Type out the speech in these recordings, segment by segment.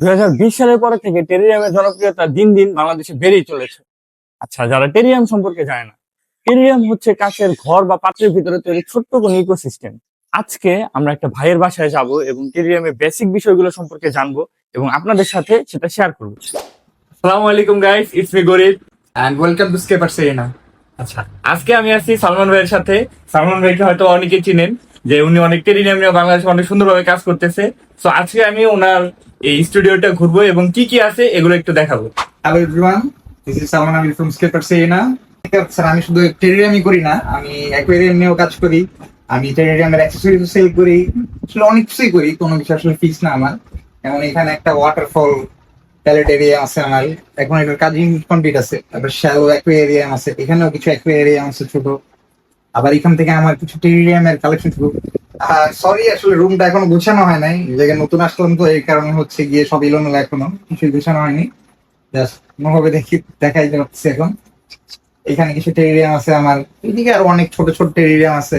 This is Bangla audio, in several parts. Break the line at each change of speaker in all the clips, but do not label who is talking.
দুই হাজার বিশ সালের পরে থেকে টেরিয়ামের জনপ্রিয়তা দিন দিন বাংলাদেশে বেড়েই চলেছে। আচ্ছা যারা টেরিয়াম সম্পর্কে জানে না টেরিয়াম হচ্ছে কাছের ঘর বা পাত্রের ভিতরে তৈরি ছোট্ট কোনো ইকোসিস্টেম আজকে আমরা একটা ভাইয়ের বাসায় যাব এবং টেরিয়ামের বেসিক বিষয়গুলো সম্পর্কে জানব এবং আপনাদের সাথে সেটা শেয়ার করব। আসসালামু আলাইকুম guys it's me Garib
and welcome to Scaper Serena
আচ্ছা আজকে আমি আছি সালমান ভাইয়ের সাথে। সালমান ভাইকে হয়তো অনেকে চিনেন যে উনি অনেক টেরিনিয়াম নিয়ে বাংলাদেশে অনেক সুন্দরভাবে কাজ করতেছে। তো আজকে আমি ওনার এই স্টুডিওটা ঘুরবো এবং কি কি আছে এগুলো একটু দেখাবো।
Hello everyone this is Salman Amir from Scaper Serena sir আমি শুধু টেরিয়ামই করি না, আমি অ্যাকোয়ারিয়াম নিয়েও কাজ করি, আমি টেরিয়ামের অ্যাক্সেসরিজ সেল করি, আসলে অনেক কিছুই করি, কোনো কিছু আসলে ফিক্স না আমার। যেমন এখানে একটা ওয়াটারফল প্যালেট এরিয়া আছে আমার, এখন এটার কাজ কমপ্লিট আছে তারপর শ্যালো অ্যাকোয়ারিয়াম আছে, এখানেও কিছু অ্যাকোয়ারিয়াম আছে ছোট। আবার এখান থেকে আমার কিছু টেরিয়ামের কালেকশন শুরু। সরি আসলে রুমটা এখনও গুছানো হয় নাই। জায়গায় নতুন আসলাম তো, এই কারণে হচ্ছে গিয়ে সব এলোমেলো এখনও কিছুই গুছানো হয়নি। জাস্ট কোনোভাবে দেখি, দেখাই যাচ্ছে এখন। এখানে কিছু টেরিয়াম আছে আমার, এদিকে আরও অনেক ছোট ছোট টেরিয়াম আছে।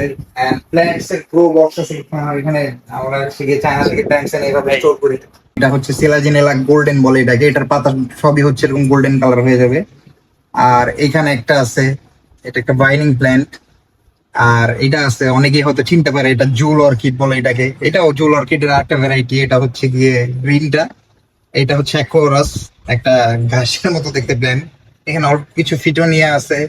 প্ল্যান্টস এর গ্রো বক্স আছে এখানে আমরা শিখে চায়না থেকে প্ল্যান্টস এনে এভাবে স্টোর করি এটা হচ্ছে সিলাজিনেলা গোল্ডেন বলে এটাকে, এটার পাতা সবই হচ্ছে এরকম গোল্ডেন কালার হয়ে যাবে। আর এখানে একটা আছে, এটা একটা বাইনিং প্ল্যান্ট আর এটা আছে, অনেকেই হয়তো চিনতে পারে, এটা জুল অর্কিড বলে এটাকে। এটাও জুল অর্কিডের একটা ভ্যারাইটি এটা হচ্ছে গিয়ে গ্রিনটা এটা হচ্ছে অ্যাকোরাস, একটা ঘাসের মতো দেখতে প্ল্যান্ট এখানে অল্প কিছু ফিটোনিয়া আছে।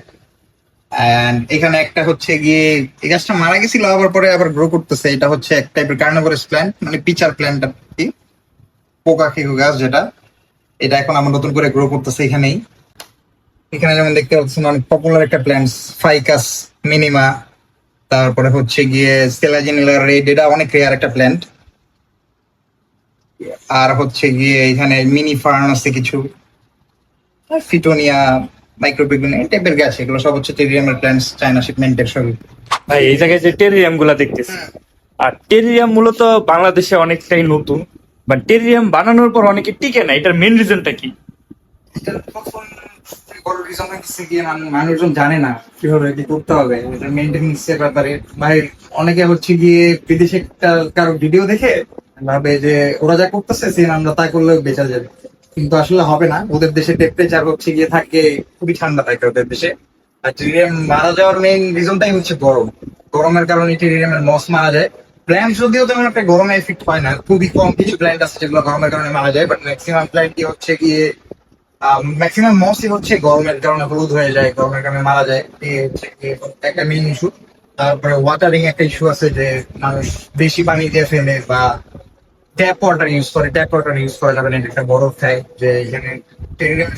এন্ড এখানে একটা হচ্ছে গিয়ে, এই গাছটা মারা গেছিল, আবার পরে আবার গ্রো করতেছে। এটা হচ্ছে এক টাইপের কার্নাভারাস প্ল্যান্ট মানে পিচার প্ল্যান্ট কি। পোকা খেকো গাছ যেটা। এটা এখন আমরা নতুন করে গ্রো করতেছে এখানেই। এখানে যেমন দেখতে পাচ্ছেন, অনেক পপুলার একটা প্ল্যান্টস ফাইকাস মিনিমা তারপরে হচ্ছে গিয়ে সেলাজিনিলা রেড এটা অনেক রেয়ার একটা প্ল্যান্ট আর হচ্ছে গিয়ে এখানে মিনি ফার্ন আছে কিছু। ফিটোনিয়া মাইক্রোপিগন এই টাইপের গাছ এগুলো সব হচ্ছে টেরিয়ামের প্ল্যান্টস চায়না শিপমেন্টের সবই।
ভাই এই জায়গায় যে টেরিয়ামগুলা দেখতেছি। আর টেরিয়াম মূলত বাংলাদেশে অনেকটাই নতুন। বাট টেরিয়াম বানানোর পর অনেকে টিকে না এটার মেন রিজনটা কি?
সবথেকে বড় গিয়ে মানুষজন জানে না কীভাবে কি করতে হবে, এটা মেনটেন্স এর ব্যাপারে। ভাই, অনেকে হচ্ছে গিয়ে বিদেশে কারও ভিডিও দেখে ভাবে যে ওরা যা করতেছে সেম আমরা তা করলেও বেঁচা যাবে। কিন্তু আসলে হবে না। ওদের দেশে টেম্পারেচার হচ্ছে গিয়ে থাকে, খুবই ঠান্ডা থাকে ওদের দেশে। আর টেরিয়াম মারা যাওয়ার মেইন রিজনটাই হচ্ছে গরম। গরমের কারণে টেরিয়ামের মস মারা যায়। প্ল্যান্ট যদিও তেমন একটা গরমে এফেক্ট হয় না। খুবই কম কিছু প্ল্যান্ট আছে যেগুলো গরমের কারণে মারা যায় বাট ম্যাক্সিমাম প্ল্যান্টই হচ্ছে গিয়ে ম্যাক্সিমাম মসই হচ্ছে গরমের কারণে হলুদ হয়ে যায়, গরমের কারণে মারা যায়। এই একটা মেইন ইস্যু তারপরে ওয়াটারিং একটা ইস্যু আছে যে মানুষ বেশি পানি দিয়ে ফেলে বা ট্যাপ ওয়াটার ইউজ করে। ট্যাপ ওয়াটার ইউজ করা না একটা বরফ খায়। যে এখানে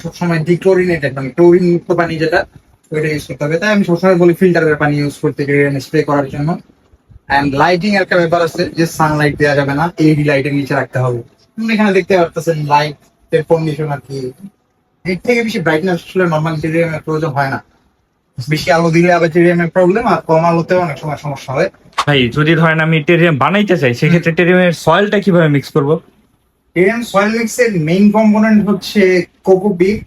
সবসময় ডিক্লোরিনেটেড মানে ক্লোরিন মুক্ত পানি যেটা, ওইটা ইউজ করতে হবে। তাই আমি সবসময় বলি ফিল্টারের পানি ইউজ করতে টেরিয়াম স্প্রে করার জন্য। অ্যান্ড লাইটিং একটা ব্যাপার আছে যে সানলাইট দেওয়া যাবে না এডি লাইটের নিচে রাখতে হবে। এখানে দেখতে পারতেছেন লাইটের কন্ডিশন আর কি। এর থেকে বেশি ব্রাইটনেস আসলে নর্মাল টেরিয়ামের প্রয়োজন হয় না। বেশি আলো দিলে আবার টেরিয়ামের প্রবলেম আর কম আলোতেও অনেক সময় সমস্যা হয়।
ভাই যদি ধরেন আমি টেরিয়াম বানাইতে চাই সেক্ষেত্রে টেরিয়ামের সয়েলটা কীভাবে মিক্স করব?
টেরিয়াম সয়েল মিক্সের মেইন কম্পোনেন্ট হচ্ছে কোকোপিট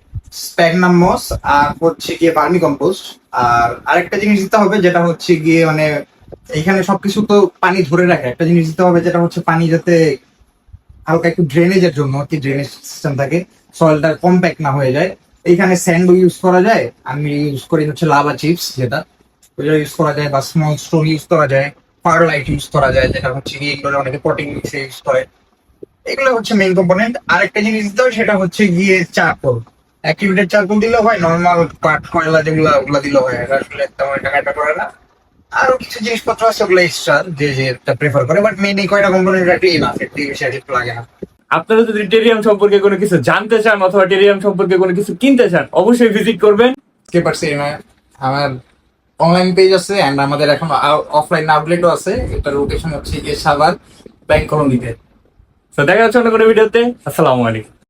স্প্যাগনাম মস আর হচ্ছে গিয়ে ভার্মি কম্পোস্ট আর আরেকটা জিনিস দিতে হবে যেটা হচ্ছে গিয়ে মানে এখানে সবকিছু তো পানি ধরে রাখে। একটা জিনিস দিতে হবে যেটা হচ্ছে পানি যাতে হালকা একটু ড্রেনেজের জন্য কি ড্রেনেজ সিস্টেম থাকে। সয়েলটা কম্প্যাক্ট না হয়ে যায়। এইখানে স্যান্ডও ইউজ করা যায়। আমি ইউজ করি হচ্ছে লাভা চিপস যেটা। ওইটা ইউজ করা যায় বা স্মল স্টোন ইউজ করা যায়। পারলাইট ইউজ করা যায়, যেটা হচ্ছে গিয়ে এগুলো অনেকে পটিং মিক্সে ইউজ করে। এগুলো হচ্ছে মেইন কম্পোনেন্ট আরেকটা জিনিস হয়, সেটা হচ্ছে গিয়ে চারকোল। অ্যাক্টিভেটেড চারকোল দিলেও হয় নর্মাল কাঠ কয়লা যেগুলো, ওগুলো দিলেও হয়। আসলে তেমন একটা ম্যাটার করে না। আরও কিছু জিনিসপত্র আছে, ওগুলো এক্সট্রা যে যেটা প্রেফার করে। বাট মেইন এই কয়টা কম্পোনেন্ট একটু না একটু বেশি লাগে না।
আপনারা যদি টেরিয়াম সম্পর্কে কোনো কিছু জানতে চান অথবা টেরিয়াম সম্পর্কে কোনো কিছু কিনতে চান অবশ্যই ভিজিট করবেন।
কে পারছি আমার অনলাইন পেজ আছে এন্ড আমাদের এখন অফলাইন আউটলেটও আছে। এটা লোকেশন হচ্ছে এসাবার ব্যাংক কলোনিতে।
তো দেখা যাচ্ছে অন্য কোনো ভিডিওতে। আসসালামু আলাইকুম।